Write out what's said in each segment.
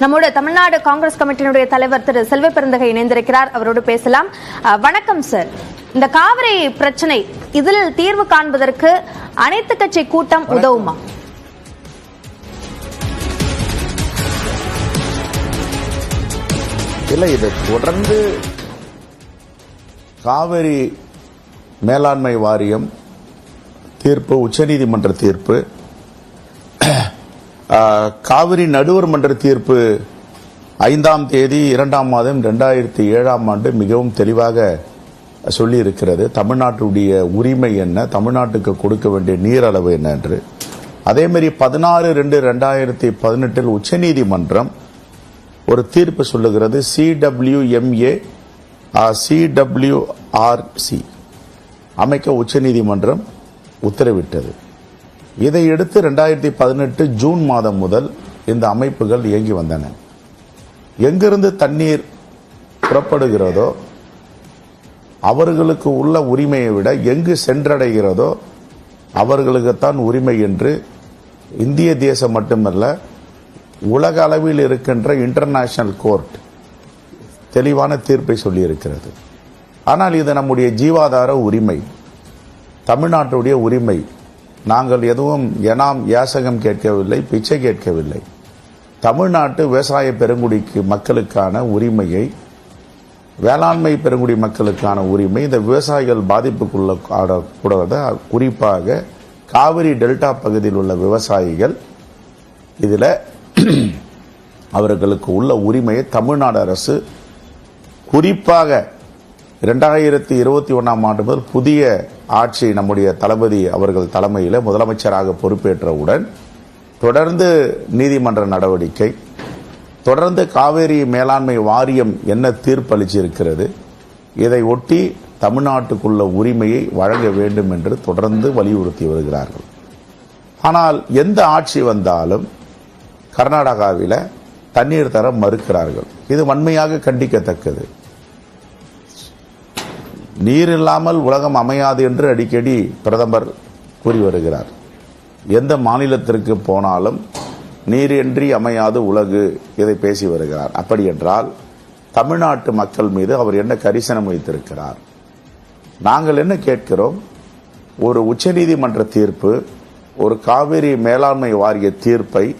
நம்மோட தமிழ்நாடு காங்கிரஸ் கமிட்டியினுடைய தலைவர் திரு செல்வ பெருந்தகை இணைந்திருக்கிறார். அவரோடு பேசலாம். வணக்கம் சார் இந்த காவிரி பிரச்சனை இதில் தீர்வு காண்பதற்கு அனைத்து கட்சி கூட்டம் உதவுமா? இல்லை இது தொடர்ந்து காவிரி மேலாண்மை வாரியம் தீர்ப்பு உச்சநீதிமன்ற தீர்ப்பு காவிரி நடுவர் மன்ற தீர்ப்பு ஐந்தாம் தேதி இரண்டாம் மாதம் ரெண்டாயிரத்தி ஏழாம் ஆண்டு மிகவும் தெளிவாக சொல்லியிருக்கிறது. தமிழ்நாட்டுடைய உரிமை என்ன? தமிழ்நாட்டுக்கு கொடுக்க வேண்டிய நீர் அளவு என்ன என்று. அதேமாரி பதினாறு ரெண்டு ரெண்டாயிரத்தி பதினெட்டில் உச்சநீதிமன்றம் ஒரு தீர்ப்பு சொல்லுகிறது. சிடபிள்யூஎம்ஏ சிடபிள்யூஆர்சி அமைக்க உச்சநீதிமன்றம் உத்தரவிட்டது. இதையடுத்து ரெண்டாயிரத்தி பதினெட்டு ஜூன் மாதம் முதல் இந்த அமைப்புகள் இயங்கி வந்தன. எங்கிருந்து தண்ணீர் புறப்படுகிறதோ அவர்களுக்கு உள்ள உரிமையை விட எங்கு சென்றடைகிறதோ அவர்களுக்குத்தான் உரிமை என்று இந்திய தேசம் மட்டுமல்ல உலக அளவில் இருக்கின்ற இன்டர்நேஷனல் கோர்ட் தெளிவான தீர்ப்பை சொல்லியிருக்கிறது. ஆனால் இது நம்முடைய ஜீவாதார உரிமை தமிழ்நாட்டுடைய உரிமை. நாங்கள் எதுவும் எனாம் யாசகம் கேட்கவில்லை பிச்சை கேட்கவில்லை. தமிழ்நாட்டு விவசாய பெருங்குடிக்கு மக்களுக்கான உரிமையை வேளாண்மை பெருங்குடி மக்களுக்கான உரிமை இந்த விவசாயிகள் பாதிப்புக்குள்ள ஆடக்கூடாத குறிப்பாக காவிரி டெல்டா பகுதியில் உள்ள விவசாயிகள் இதில் அவர்களுக்கு உள்ள உரிமையை தமிழ்நாடு அரசு குறிப்பாக இரண்டாயிரத்தி இருபத்தி ஒன்றாம் ஆண்டு முதல் புதிய ஆட்சி நம்முடைய தளபதி அவர்கள் தலைமையில் முதலமைச்சராக பொறுப்பேற்றவுடன் தொடர்ந்து நீதிமன்ற நடவடிக்கை தொடர்ந்து காவேரி மேலாண்மை வாரியம் என்ன தீர்ப்பளிச்சிருக்கிறது இதை ஒட்டி தமிழ்நாட்டுக்குள்ள உரிமையை வழங்க வேண்டும் என்று தொடர்ந்து வலியுறுத்தி வருகிறார்கள். ஆனால் எந்த ஆட்சி வந்தாலும் கர்நாடகாவில் தண்ணீர் தர மறுக்கிறார்கள். இது வன்மையாக கண்டிக்கத்தக்கது. நீர் இல்லாமல் உலகம் அமையாது என்று அடிக்கடி பிரதமர் கூறி வருகிறார். எந்த மாநிலத்திற்கு போனாலும் நீரின்றி அமையாது உலகு இதை பேசி வருகிறார். அப்படி என்றால் தமிழ்நாட்டு மக்கள் மீது அவர் என்ன கரிசனம் வைத்திருக்கிறார்? நாங்கள் என்ன கேட்கிறோம்? ஒரு உச்சநீதிமன்ற தீர்ப்பு ஒரு காவிரி மேலாண்மை வாரிய தீர்ப்பை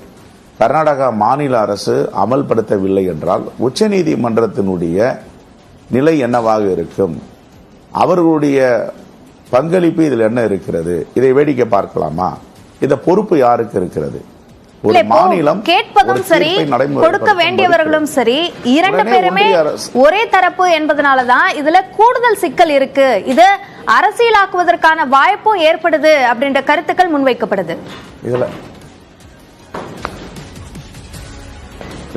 கர்நாடகா மாநில அரசு அமல்படுத்தவில்லை என்றால் உச்சநீதிமன்றத்தினுடைய நிலை என்னவாக இருக்கும்? அவர்களுடைய பங்களிப்பு இதில் என்ன இருக்கிறது? இதை வேடிக்கை பார்க்கலாமா? இந்த பொறுப்பு யாருக்கு இருக்கிறது? ஒரு மாநிலம் கேட்பதும் சரி கொடுக்க வேண்டியவர்களும் சரி இரண்டு பேருமே ஒரே தரப்பு என்பதனாலதான் இதுல கூடுதல் சிக்கல் இருக்கு. இது அரசியலாக்குவதற்கான வாய்ப்பும் ஏற்படுது அப்படின்ற கருத்துக்கள் முன்வைக்கப்படுது. இதுல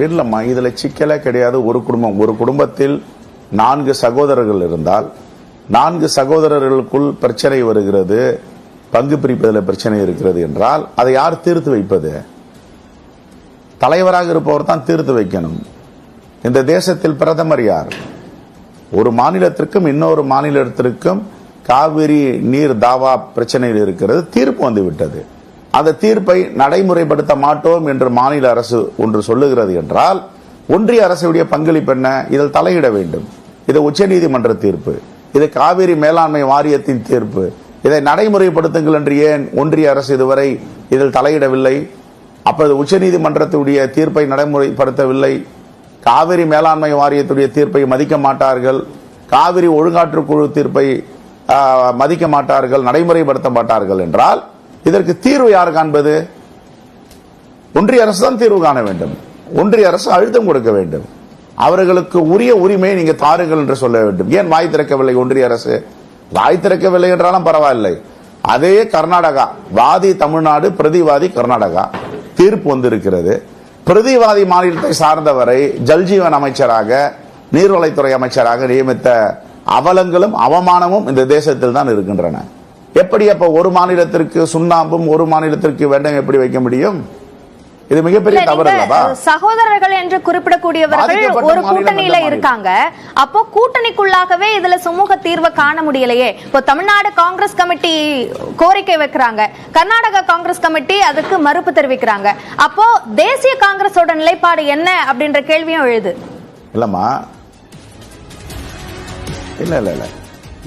இல்லம்மா இதுல சிக்கலே கிடையாது. ஒரு குடும்பம் ஒரு குடும்பத்தில் நான்கு சகோதரர்கள் இருந்தால் நான்கு சகோதரர்களுக்குள் பிரச்சனை வருகிறது பங்கு பிரிப்பதில் பிரச்சனை இருக்கிறது என்றால் அதை யார் தீர்த்து வைப்பது? தலைவராக இருப்பவர் தான் தீர்த்து வைக்கணும். இந்த தேசத்தில் பிரதமர் யார்? ஒரு மாநிலத்திற்கும் இன்னொரு மாநிலத்திற்கும் காவிரி நீர் தாவா பிரச்சனையில் இருக்கிறது தீர்ப்பு வந்துவிட்டது. அந்த தீர்ப்பை நடைமுறைப்படுத்த மாட்டோம் என்று மாநில அரசு ஒன்று சொல்லுகிறது என்றால் ஒன்றிய அரசுடைய பங்களிப்பு என்ன? இதில் தலையிட வேண்டும். இது உச்சநீதிமன்ற தீர்ப்பு. இது காவிரி மேலாண்மை வாரியத்தின் தீர்ப்பு. இதை நடைமுறைப்படுத்துங்கள் என்று ஏன் ஒன்றிய அரசு இதுவரை இதில் தலையிடவில்லை? அப்போது உச்சநீதிமன்றத்துடைய தீர்ப்பை நடைமுறைப்படுத்தவில்லை. காவிரி மேலாண்மை வாரியத்துடைய தீர்ப்பை மதிக்க மாட்டார்கள். காவிரி ஒழுங்காற்று குழு தீர்ப்பை மதிக்க மாட்டார்கள் நடைமுறைப்படுத்த மாட்டார்கள் என்றால் இதற்கு தீர்வு யார் காண்பது? ஒன்றிய அரசு தான் தீர்வு காண வேண்டும். ஒன்றிய அரசு அழுத்தம் கொடுக்க வேண்டும். அவர்களுக்கு உரிய உரிமையை நீங்க தாருங்கள் என்று சொல்ல வேண்டும். ஏன் வாய் திறக்கவில்லை ஒன்றிய அரசு? வாய் திறக்கவில்லை என்றாலும் பரவாயில்லை. அதே கர்நாடகா. வாதி தமிழ்நாடு பிரதிவாதி கர்நாடகா. தீர்ப்பு வந்திருக்கிறது. பிரதிவாதி மாநிலத்தை சார்ந்தவரை ஜல்ஜீவன் அமைச்சராக நீர்வளத்துறை அமைச்சராக நியமித்த அவலங்களும் அவமானமும் இந்த தேசத்தில் தான் இருக்கின்றன. எப்படி அப்ப ஒரு மாநிலத்திற்கு சுண்ணாம்பும் ஒரு மாநிலத்திற்கு வெண்டம் எப்படி வைக்க முடியும்? இது மிகப்பெரிய தவறு அல்லவா சகோதரர்கள் என்று குறிப்பிடக்கூடியவர்கள் ஒரு கூட்டணியில? இருக்காங்க. அப்போ கூட்டணிக்குள்ளாகவே இதுல சுமூக தீர்வை காண முடியலையே இப்போ தமிழ்நாடு காங்கிரஸ் கமிட்டி கோரிக்கை வைக்கிறாங்க. கர்நாடக காங்கிரஸ் கமிட்டி அதுக்கு மறுப்பு தெரிவிக்கிறாங்க. அப்போ தேசிய காங்கிரஸோட நிலைப்பாடு என்ன அப்படின்ற கேள்வியும் எழுது. இல்லம்மா. இல்ல இல்ல இல்ல.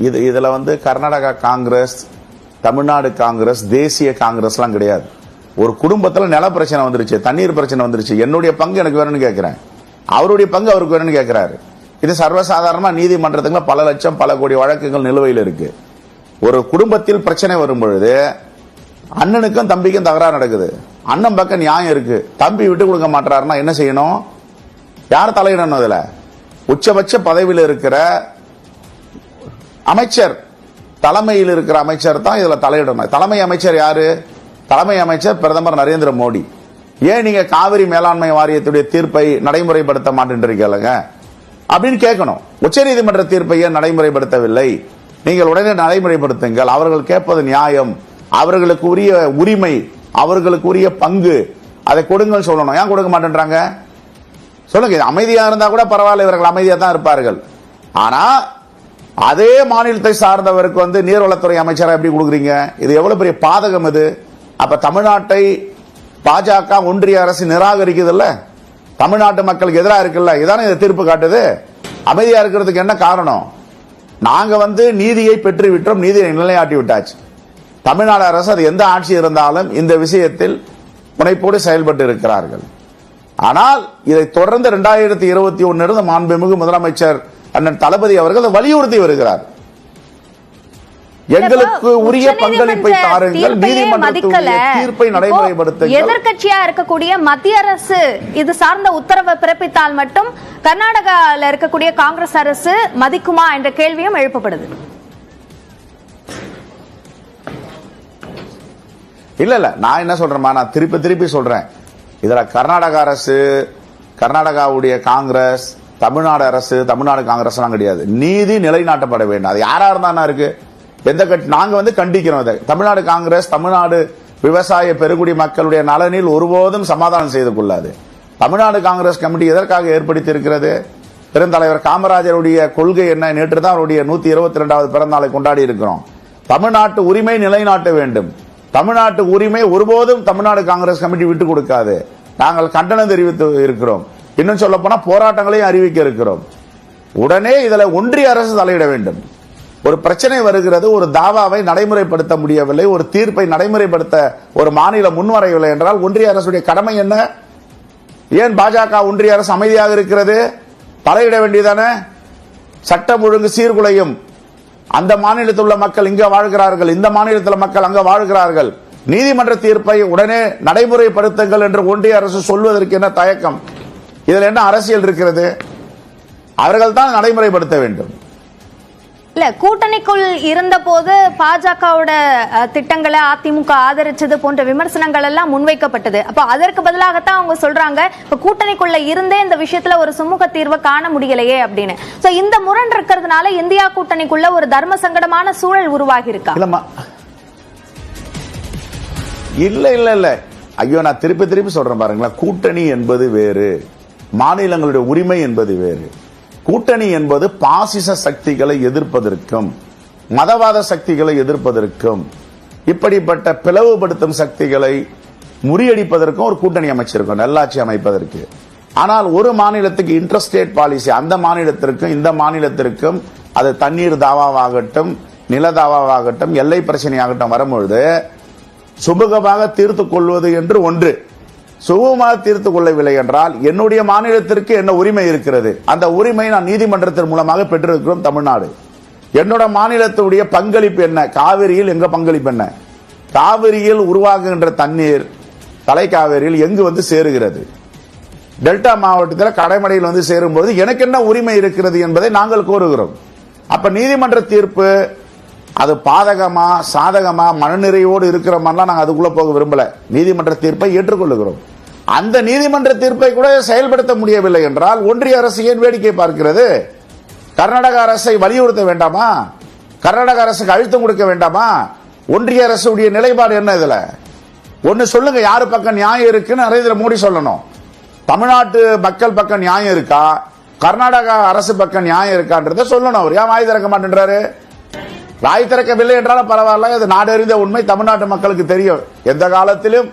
இது இதுல வந்து கர்நாடகா காங்கிரஸ் தமிழ்நாடு காங்கிரஸ் தேசிய காங்கிரஸ்லாம் கிடையாது. ஒரு குடும்பத்தில் நில பிரச்சனை வந்துருச்சு தண்ணீர் பிரச்சனை வந்துருச்சு என்னுடைய பங்கு எனக்கு வேணும்னு கேட்குறேன் அவருடைய பங்கு அவருக்கு வேணும்னு கேட்குறாரு இது சர்வசாதாரணமாக நீதிமன்றத்துக்குள்ள பல லட்சம் பல கோடி வழக்குகள் நிலுவையில் இருக்கு. ஒரு குடும்பத்தில் பிரச்சனை வரும் பொழுது அண்ணனுக்கும் தம்பிக்கும் தகராறு நடக்குது. அண்ணன் பக்கம் நியாயம் இருக்கு. தம்பி விட்டு கொடுக்க மாட்டாருன்னா என்ன செய்யணும்? யார் தலையிடணும் அதில்? உச்சபட்ச பதவியில் இருக்கிற அமைச்சர். தலைமையில் இருக்கிற அமைச்சர் தான் இதில் தலையிடணும். தலைமை அமைச்சர் யாரு? தலைமை அமைச்சர் பிரதமர் நரேந்திர மோடி. ஏன் நீங்க காவிரி மேலாண்மை வாரியத்துடைய தீர்ப்பை நடைமுறைப்படுத்த மாட்டேன்றீங்க அப்படின்னு கேட்கணும். உச்சநீதிமன்ற தீர்ப்பை ஏன் நடைமுறைப்படுத்தவில்லை? நீங்கள் உடனே நடைமுறைப்படுத்துங்கள். அவர்கள் கேட்பது நியாயம். அவர்களுக்கு உரிய உரிமை அவர்களுக்கு உரிய பங்கு. அதை கொடுங்கள் சொல்லணும். ஏன் கொடுக்க மாட்டேன்றாங்க? சொல்லுங்க அமைதியா இருந்தா கூட பரவாயில்ல. இவர்கள் அமைதியா தான் இருப்பார்கள். ஆனா அதே மாநிலத்தை சார்ந்தவருக்கு வந்து நீர்வளத்துறை அமைச்சராக எப்படி கொடுக்குறீங்க? இது எவ்வளவு பெரிய பாதகம் இது? அப்ப தமிழ்நாட்டை பாஜக ஒன்றிய அரசு நிராகரிக்குதுல்ல? தமிழ்நாட்டு மக்களுக்கு எதிராக இருக்குல்ல? இதானே இதை தீர்ப்பு காட்டுது? அமைதியா இருக்கிறதுக்கு என்ன காரணம்? நாங்க வந்து நீதியை பெற்று விட்டோம் நீதியை நிலையாட்டி விட்டாச்சு. தமிழ்நாடு அரசு அது எந்த ஆட்சி இருந்தாலும் இந்த விஷயத்தில் முனைப்போடு செயல்பட்டு இருக்கிறார்கள். ஆனால் இதை தொடர்ந்து இரண்டாயிரத்தி இருபத்தி ஒன்னு மாண்புமிகு முதலமைச்சர் அண்ணன் தளபதி அவர்கள் வலியுறுத்தி வருகிறார். எங்களுக்கு உரிய பங்களிப்பை தாருங்கள். நீதிமன்றத்துடைய தீர்ப்பை இப்போ நடைமுறைப்படுத்துங்கள். எதிர்க்கட்சியா இருக்கக்கூடிய மத்திய அரசு இது சார்ந்த உத்தரவை பிறப்பித்தால் மட்டும் கர்நாடகால இருக்கக்கூடிய காங்கிரஸ் அரசு மதிக்குமா என்ற கேள்வியும் எழுப்பப்படுது. இல்ல இல்ல. நான் என்ன சொல்றேன்மா நான் திருப்பி திருப்பி சொல்றேன். இதுல கர்நாடக அரசு கர்நாடகாவுடைய காங்கிரஸ் தமிழ்நாடு அரசு தமிழ்நாடு காங்கிரஸ் எல்லாம் கிடையாது. நீதி நிலைநாட்டப்பட வேண்டும். அது யாரா இருந்தா இருக்கு. எந்த கட்சி நாங்க வந்து கண்டிக்கிறோம் இதை. தமிழ்நாடு காங்கிரஸ் தமிழ்நாடு விவசாய பெருங்குடி மக்களுடைய நலனில் ஒருபோதும் சமாதானம் செய்து கொள்ளாது. தமிழ்நாடு காங்கிரஸ் கமிட்டி எதற்காக ஏற்படுத்தி இருக்கிறது பெருந்தலைவர் காமராஜருடைய கொள்கை என்ன? நேற்று தான் அவருடைய நூத்தி இருபத்தி ரெண்டாவது பிறந்த நாளை கொண்டாடி இருக்கிறோம். தமிழ்நாட்டு உரிமை நிலைநாட்ட வேண்டும். தமிழ்நாட்டு உரிமை ஒருபோதும் தமிழ்நாடு காங்கிரஸ் கமிட்டி விட்டு கொடுக்காது. நாங்கள் கண்டனம் தெரிவித்து இருக்கிறோம். இன்னும் சொல்ல போனா போராட்டங்களையும் அறிவிக்க இருக்கிறோம். உடனே இதுல ஒன்றிய அரசு தலையிட வேண்டும். ஒரு பிரச்சனை வருகிறது ஒரு தாவாவை நடைமுறைப்படுத்த முடியவில்லை ஒரு தீர்ப்பை நடைமுறைப்படுத்த ஒரு மாநிலம் முன்வரவில்லை என்றால் ஒன்றிய அரசுடைய கடமை என்ன? ஏன் பாஜக ஒன்றிய அரசு அமைதியாக இருக்கிறது? தலையிட வேண்டியதானே? சட்டம் ஒழுங்கு சீர்குலையும். அந்த மாநிலத்தில் உள்ள மக்கள் இங்க வாழ்கிறார்கள் இந்த மாநிலத்தில் மக்கள் அங்க வாழ்கிறார்கள். நீதிமன்ற தீர்ப்பை உடனே நடைமுறைப்படுத்துங்கள் என்று ஒன்றிய அரசு சொல்வதற்கு என்ன தயக்கம்? இதில் என்ன அரசியல் இருக்கிறது? அவர்கள் தான் நடைமுறைப்படுத்த வேண்டும். இல்ல கூட்டணிக்குள் இருந்த போது பாஜகவோட திட்டங்களை அதிமுக ஆதரிச்சது போன்ற விமர்சனங்கள் எல்லாம் முன்வைக்கப்பட்டது. அப்ப அதற்கு பதிலாகத்தான் அவங்க சொல்றாங்க இப்ப கூட்டணிக்குள்ள இருந்தே இந்த விஷயத்துல ஒரு சுமூக தீர்வை காண முடியலையே அப்படின்னு. சோ இந்த முரண் இருக்கிறதுனால இந்தியா கூட்டணிக்குள்ள ஒரு தர்ம சங்கடமான சூழல் உருவாகி இருக்கா இல்ல இல்ல இல்ல. ஐயோ நான் திருப்பி திருப்பி சொல்றேன் பாருங்களேன். கூட்டணி என்பது வேறு. மாநிலங்களுடைய உரிமை என்பது வேறு. கூட்டணி என்பது பாசிச சக்திகளை எதிர்ப்பதற்கும் மதவாத சக்திகளை எதிர்ப்பதற்கும் இப்படிப்பட்ட பிளவுபடுத்தும் சக்திகளை முறியடிப்பதற்கும் ஒரு கூட்டணி அமைச்சிருக்கும் நல்லாட்சி அமைப்பதற்கு. ஆனால் ஒரு மாநிலத்துக்கு இன்டர்ஸ்டேட் பாலிசி அந்த மாநிலத்திற்கும் இந்த மாநிலத்திற்கும் அது தண்ணீர் தாவாவாகட்டும் நில தாவாவாகட்டும் எல்லை பிரச்சனையாகட்டும் வரும்பொழுது சுமூகமாக தீர்த்துக் கொள்வது என்று ஒன்று. சுகமாக தீர்த்து கொள்ளவில்லை என்றால் என்னுடைய மாநிலத்திற்கு என்ன உரிமை இருக்கிறது? அந்த உரிமை நான் நீதிமன்றத்தின் மூலமாக பெற்றிருக்கிறோம் தமிழ்நாடு. என்னோட மாநிலத்துடைய பங்களிப்பு என்ன? காவிரியில் எங்க பங்களிப்பு என்ன? காவிரியில் உருவாகுகின்ற தண்ணீர் தலைக்காவிரியில் எங்கு வந்து சேருகிறது? டெல்டா மாவட்டத்தில் கடைமடையில் வந்து சேரும்போது எனக்கு என்ன உரிமை இருக்கிறது என்பதை நாங்கள் கோருகிறோம். அப்ப நீதிமன்ற தீர்ப்பு அது பாதகமா சாதகமா மனநிறைவோடு இருக்கிற மாதிரிலாம் நாங்கள் அதுக்குள்ள போக விரும்பல. நீதிமன்ற தீர்ப்பை ஏற்றுக்கொள்ளுகிறோம். அந்த நீதிமன்ற தீர்ப்பை கூட செயல்படுத்த முடியவில்லை என்றால் ஒன்றிய அரசு ஏன் வேடிக்கை பார்க்கிறது? கர்நாடக அரசை வலியுறுத்த வேண்டாமா? கர்நாடக அரசுக்கு அழுத்தம் கொடுக்க வேண்டாமா? ஒன்றிய அரசுடைய நிலைப்பாடு என்ன இதுல? ஒன்னு சொல்லுங்க யாரு பக்கம் நியாயம் இருக்குன்னு நரேந்திர மோடி சொல்லணும். தமிழ்நாட்டு மக்கள் பக்கம் நியாயம் இருக்கா? கர்நாடகா அரசு பக்கம் நியாயம் இருக்கான்றத சொல்லணும் அவர். ஏன் வாய் திறக்க மாட்டேன்றாரு? வாய் திறக்கவில்லை என்றாலும் பரவாயில்ல இது நாடறிந்த உண்மை. தமிழ்நாட்டு மக்களுக்கு தெரியும். எந்த காலத்திலும்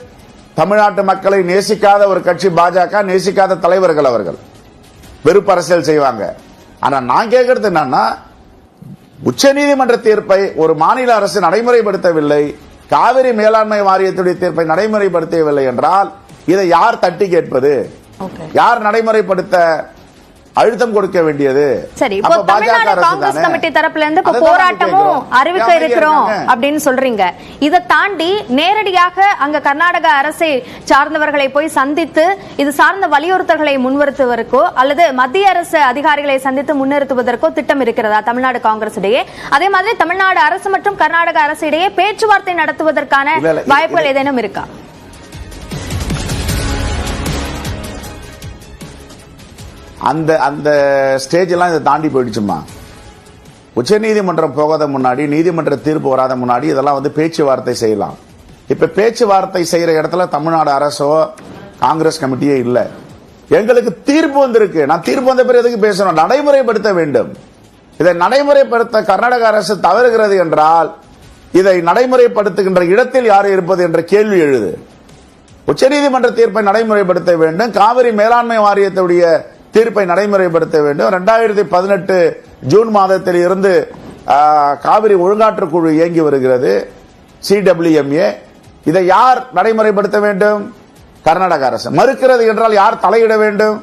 தமிழ்நாட்டு மக்களை நேசிக்காத ஒரு கட்சி பாஜக நேசிக்காத தலைவர்கள் அவர்கள். வெறுப்பு அரசியல் செய்வாங்க. ஆனா நான் கேட்கறது என்னன்னா உச்சநீதிமன்ற தீர்ப்பை ஒரு மாநில அரசு நடைமுறைப்படுத்தவில்லை. காவிரி மேலாண்மை வாரியத்துடைய தீர்ப்பை நடைமுறைப்படுத்தவில்லை என்றால் இதை யார் தட்டி கேட்பது? யார் நடைமுறைப்படுத்த அழுத்தம் கொடுக்க வேண்டியது சரி இப்போ தமிழ்நாடு காங்கிரஸ்? கமிட்டி தரப்புல இருந்து இப்ப போராட்டமும். அறிவிக்க இருக்கிறோம்? அப்படின்னு சொல்றீங்க இதை தாண்டி நேரடியாக அங்க கர்நாடக அரசை சார்ந்தவர்களை போய் சந்தித்து இது சார்ந்த வலியுறுத்தல்களை முன்னிறுத்துவதற்கோ அல்லது மத்திய அரசு அதிகாரிகளை சந்தித்து முன்னிறுத்துவதற்கோ திட்டம் இருக்கிறதா தமிழ்நாடு காங்கிரஸ் இடையே அதே மாதிரி தமிழ்நாடு அரசு மற்றும் கர்நாடக அரசு இடையே பேச்சுவார்த்தை நடத்துவதற்கான வாய்ப்புகள் ஏதேனும் இருக்கா அந்த அந்த ஸ்டேஜ் எல்லாம் இதை தாண்டி போயிடுச்சுமா உச்சநீதிமன்றம் போகாத முன்னாடி நீதிமன்ற தீர்ப்பு வராத முன்னாடி இதெல்லாம் வந்து பேச்சுவார்த்தை செய்யலாம். இப்ப பேச்சுவார்த்தை செய்யற இடத்துல தமிழ்நாடு அரசோ காங்கிரஸ் கமிட்டியே இல்ல. எங்களுக்கு தீர்ப்பு வந்திருக்கு. நான் தீர்ப்பு வந்த பிறகு எதுக்கு பேசணும்? நடைமுறைப்படுத்த வேண்டும். இதை நடைமுறைப்படுத்த கர்நாடக அரசு தவறுகிறது என்றால் இதை நடைமுறைப்படுத்துகின்ற இடத்தில் யார் இருப்பது என்ற கேள்வி எழுது. உச்சநீதிமன்ற தீர்ப்பை நடைமுறைப்படுத்த வேண்டும். காவிரி மேலாண்மை வாரியத்துடைய தீர்ப்பை நடைமுறைப்படுத்த வேண்டும். ரெண்டாயிரத்தி பதினெட்டு ஜூன் மாதத்தில் இருந்து காவிரி ஒழுங்காற்று குழு இயங்கி வருகிறது சிடபிள்யூஎம்ஏ இதை யார் நடைமுறைப்படுத்த வேண்டும்? கர்நாடக அரசு. மறுக்கிறது என்றால் யார் தலையிட வேண்டும்?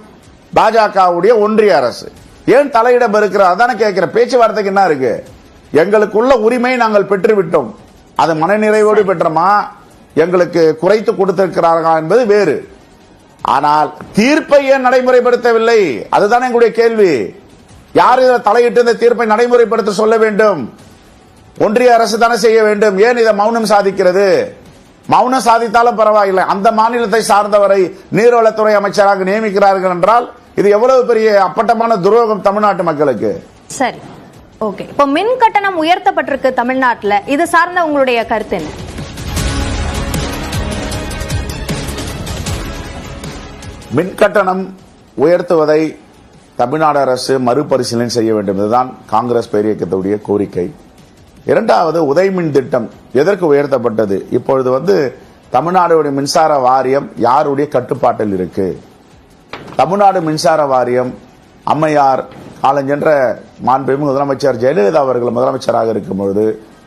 பாஜகவுடைய ஒன்றிய அரசு. ஏன் தலையிட மறுக்கிறார்? அதானே கேட்கிற பேச்சுவார்த்தைக்கு என்ன இருக்கு? எங்களுக்குள்ள உரிமை நாங்கள் பெற்றுவிட்டோம். அது மனநிறைவோடு பெற்றோமா? எங்களுக்கு குறைத்து கொடுத்திருக்கிறார்களா என்பது வேறு. ஆனால் தீர்ப்பை ஏன் நடைமுறைப்படுத்தவில்லை? அதுதான் எங்களுடைய கேள்வி. யார் இதில் தலையிட்டு இந்த தீர்ப்பை நடைமுறைப்படுத்த சொல்ல வேண்டும்? ஒன்றிய அரசு தானே செய்ய வேண்டும். ஏன் இதை மௌனம் சாதிக்கிறது? மௌனம் சாதித்தாலும் பரவாயில்லை. அந்த மாநிலத்தை சார்ந்தவரை நீர்வளத்துறை அமைச்சராக நியமிக்கிறார்கள் என்றால் இது எவ்வளவு பெரிய அப்பட்டமான துரோகம் தமிழ்நாட்டு மக்களுக்கு? சரி. ஓகே. இப்போ மின் கட்டணம் உயர்த்தப்பட்டிருக்கு தமிழ்நாட்டில். இது சார்ந்த உங்களுடைய கருத்து என்ன? மின் கட்டணம் உயர்த்துவதை தமிழ்நாடு அரசு மறுபரிசீலனை செய்ய வேண்டும் இதுதான் காங்கிரஸ் பேரியக்கத்துடைய கோரிக்கை. இரண்டாவது உதய்மின் திட்டம் எதற்கு உயர்த்தப்பட்டது? இப்பொழுது வந்து தமிழ்நாடுடைய மின்சார வாரியம் யாருடைய கட்டுப்பாட்டில் இருக்கு? தமிழ்நாடு மின்சார வாரியம் அம்மையார் காலஞ்சென்ற மாண்புமிகு முதலமைச்சர் ஜெயலலிதா அவர்கள் முதலமைச்சராக இருக்கும் பொழுது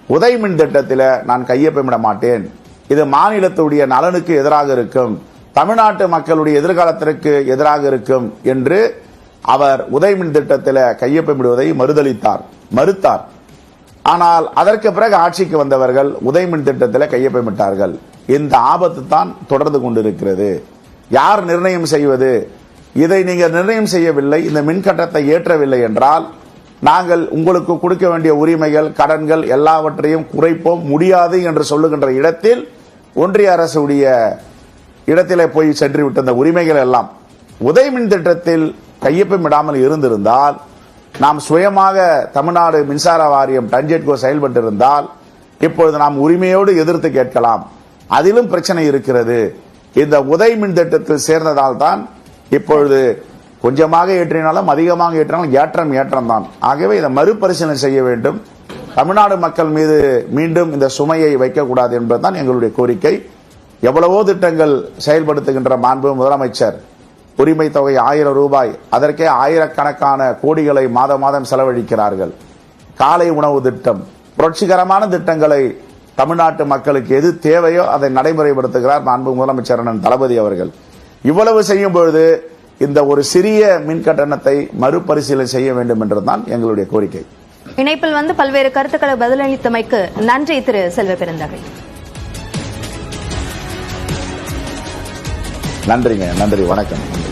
உதய்மின் திட்டத்தில் நான் கையொப்பமிட மாட்டேன். இது மாநிலத்துடைய நலனுக்கு எதிராக இருக்கும். தமிழ்நாட்டு மக்களுடைய எதிர்காலத்திற்கு எதிராக இருக்கும் என்று அவர் உதயமின் திட்டத்தில் கையொப்பமிடுவதை மறுதளித்தார் மறுத்தார். ஆனால் அதற்கு பிறகு ஆட்சிக்கு வந்தவர்கள் உதயமின் திட்டத்தில் கையொப்பமிட்டார்கள் இந்த ஆபத்து தான் தொடர்ந்து கொண்டிருக்கிறது. யார் நிர்ணயம் செய்வது? இதை நீங்கள் நிர்ணயம் செய்யவில்லை இந்த மின்கட்டத்தை ஏற்றவில்லை என்றால் நாங்கள் உங்களுக்கு கொடுக்க வேண்டிய உரிமைகள் கடன்கள் எல்லாவற்றையும் குறைப்போம் முடியாது என்று சொல்லுகின்ற இடத்தில் ஒன்றிய அரசுடைய இடத்திலே போய் சென்று விட்ட உரிமைகள் எல்லாம் உதயமின் திட்டத்தில் கையொப்பமிடாமல் இருந்திருந்தால் நாம் சுயமாக தமிழ்நாடு மின்சார வாரியம் டஞ்செட்கோ செயல்பட்டிருந்தால் இப்பொழுது நாம் உரிமையோடு எதிர்த்து கேட்கலாம். அதிலும் பிரச்சனை இருக்கிறது. இந்த உதய மின் திட்டத்தில் சேர்ந்ததால் தான் இப்பொழுது கொஞ்சமாக ஏற்றினாலும் அதிகமாக ஏற்றினாலும் ஏற்றம் ஏற்றம் தான் ஆகவே இதை மறுபரிசீலனை செய்ய வேண்டும். தமிழ்நாடு மக்கள் மீது மீண்டும் இந்த சுமையை வைக்கக்கூடாது என்பதுதான் எங்களுடைய கோரிக்கை. எவ்வளவோ திட்டங்கள் செயல்படுத்துகின்ற மாண்பு முதலமைச்சர். உரிமை தொகை ஆயிரம் ரூபாய். அதற்கே ஆயிரக்கணக்கான கோடிகளை மாத மாதம் செலவழிக்கிறார்கள். காலை உணவு திட்டம். புரட்சிகரமான திட்டங்களை தமிழ்நாட்டு மக்களுக்கு எது தேவையோ அதை நடைமுறைப்படுத்துகிறார் மாண்பு முதலமைச்சர் தளபதி அவர்கள். இவ்வளவு செய்யும் பொழுது இந்த ஒரு சிறிய மின் கட்டணத்தை மறுபரிசீலனை செய்ய வேண்டும் என்றுதான் எங்களுடைய கோரிக்கை. இணைப்பில் வந்து பல்வேறு கருத்துக்களை பதிலளித்தமைக்கு நன்றி திரு செல்வ பெருந்தகை. நன்றிங்க நன்றி வணக்கம். நன்றி